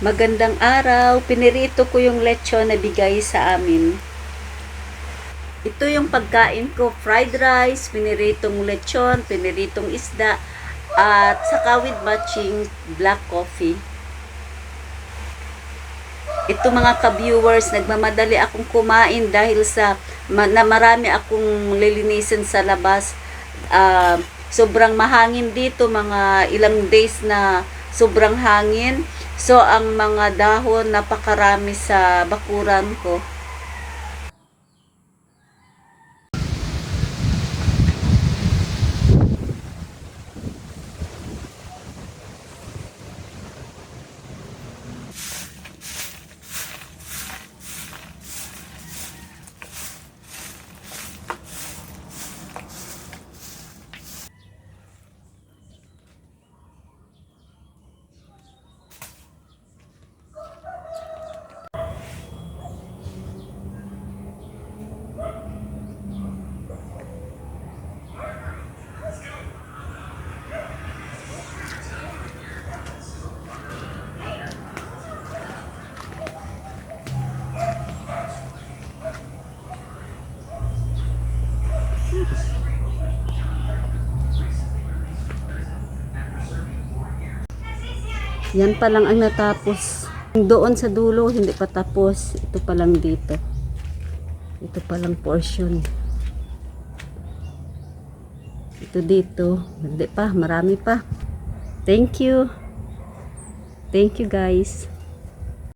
Magandang araw. Pinirito ko yung lechon na bigay sa amin. Ito yung pagkain ko. Fried rice, piniritong lechon, piniritong isda, at saka with matching black coffee. Ito mga ka-viewers, nagmamadali akong kumain dahil sa ma- na marami akong lilinisin sa labas. Ah, sobrang mahangin dito, mga ilang days na sobrang hangin. So, ang mga dahon napakarami sa bakuran ko. Yan pa lang ang natapos. Doon sa dulo, hindi pa tapos. Ito pa lang dito. Ito pa lang portion. Ito dito. Hindi pa, marami pa. Thank you. Thank you guys.